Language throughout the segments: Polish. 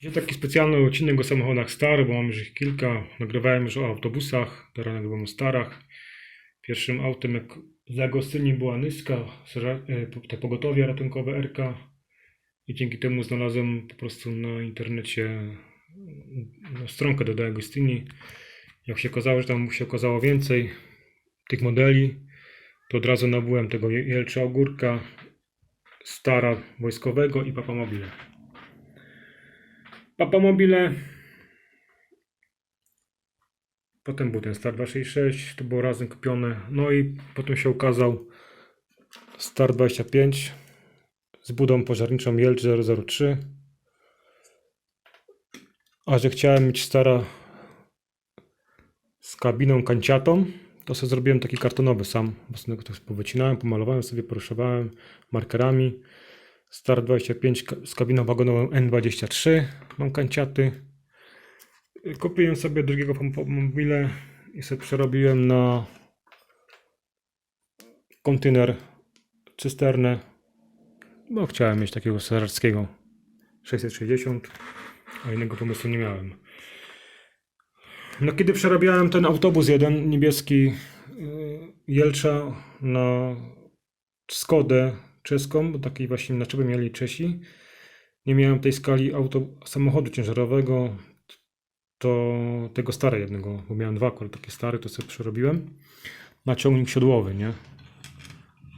Dzisiaj taki specjalny odcinek o samochodach Star, bo mam już ich kilka. Nagrywałem już o autobusach, teraz nagrywam o Starach. Pierwszym autem jak z Agostyni była Nyska, e, te pogotowie ratunkowe RK. I dzięki temu znalazłem po prostu na internecie no, stronkę do De Agostini. Jak się okazało, że tam się okazało więcej tych modeli, to od razu nabyłem tego Je- Jelcza Ogórka, Stara Wojskowego i Papa Mobile. Papa Mobile. Potem był ten Star 266, to było razem kupione. No i potem się ukazał Star 25 z budą pożarniczą Jelcz 003. A że chciałem mieć Stara z kabiną kanciatą, to sobie zrobiłem taki kartonowy sam. Własnego to powycinałem, pomalowałem sobie, poruszowałem markerami. Star 25 ka- z kabiną wagonową N23. Mam kanciaty. Kupiłem sobie drugiego mobile i sobie przerobiłem na kontener cysternę. Bo chciałem mieć takiego sarackiego 660, a innego pomysłu nie miałem. No kiedy przerabiałem ten autobus jeden niebieski yy, Jelcza na Skodę czeską, takiej właśnie na czym mieli Czesi. Nie miałem tej skali auto, samochodu ciężarowego, to tego stare jednego, bo miałem dwa akurat takie stare, to sobie przerobiłem na ciągnik siodłowy, nie?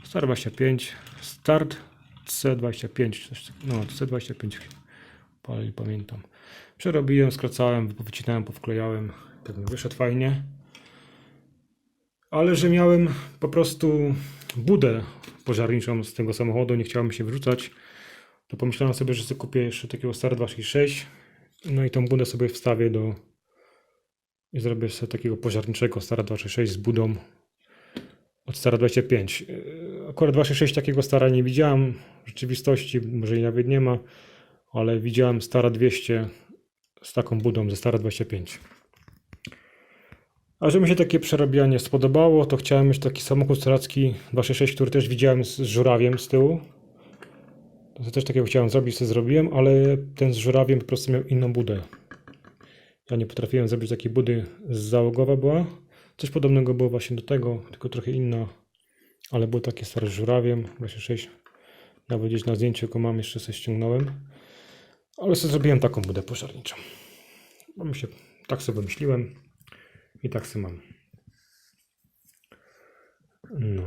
Star 25, start C25, coś tak- no C25, ale pamiętam. Przerobiłem, skracałem, wycinałem, powklejałem, mi wyszedł fajnie. Ale że miałem po prostu budę pożarniczą z tego samochodu, nie chciałem się wyrzucać, to pomyślałem sobie, że sobie kupię jeszcze takiego Star 266, no i tą budę sobie wstawię do i zrobię sobie takiego pożarniczego Stara 266 z budą od Stara 25. Yy, Akurat 266 takiego Stara nie widziałem w rzeczywistości, może i nawet nie ma, ale widziałem Stara 200 z taką budą ze Stara 25. A że mi się takie przerabianie spodobało, to chciałem mieć taki samochód stracki 266, który też widziałem z żurawiem z tyłu. To też takiego chciałem zrobić, co zrobiłem, ale ten z żurawiem po prostu miał inną budę. Ja nie potrafiłem zrobić takiej budy z załogowa była. Coś podobnego było właśnie do tego, tylko trochę inna. Ale było takie stare z żurawiem, 26. Nawet gdzieś na zdjęciu, jaką mam, jeszcze sobie ściągnąłem. Ale sobie zrobiłem taką budę pożarniczą. Bo mi się, tak sobie myśliłem i tak sobie mam. No.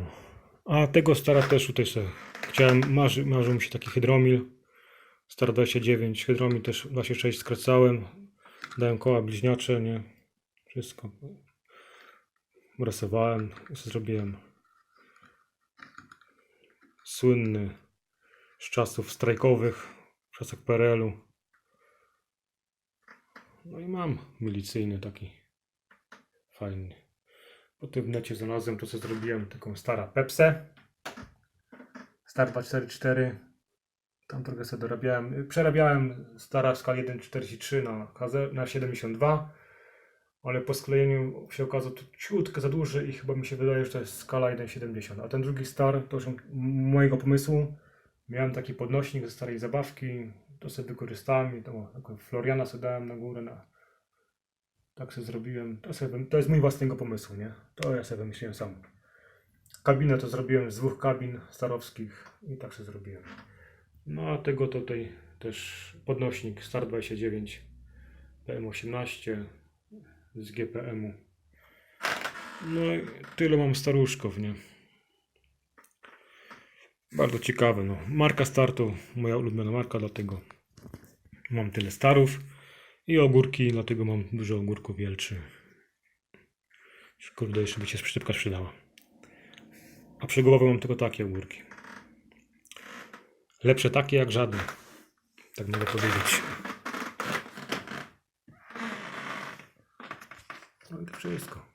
A tego stara też tutaj sobie chciałem, marzy, marzył mi się taki hydromil. Star 29, hydromil też 26 skracałem. Dałem koła bliźniacze, nie? Wszystko. Rysowałem zrobiłem słynny z czasów strajkowych, w czasach PRL-u. No i mam milicyjny taki fajny. Potem w necie znalazłem to, co zrobiłem, taką stara Pepsę. Star 244. Tam trochę sobie dorabiałem. Przerabiałem stara skali 1.43 na, na 72. Ale po sklejeniu się okazało to ciutkę za duży i chyba mi się wydaje, że to jest skala 1.70. A ten drugi star to już mojego pomysłu. Miałem taki podnośnik ze starej zabawki. To sobie wykorzystałem i to, Floriana sobie dałem na górę. Na, tak sobie zrobiłem. To, sobie, to jest mój własnego pomysłu, nie? To ja sobie wymyśliłem sam. Kabinę to zrobiłem z dwóch kabin starowskich i tak sobie zrobiłem. No a tego tutaj też podnośnik Star 29 PM18 z GPM-u. No i tyle mam staruszków, nie? Bardzo ciekawe, no. Marka startu, moja ulubiona marka, dlatego mam tyle starów. I ogórki, dlatego mam dużo ogórków wielczy. Kurde, jeszcze by się szybka sprzedała. A przegłowowe mam tylko takie ogórki. Lepsze takie jak żadne. Tak mogę powiedzieć. No i to wszystko.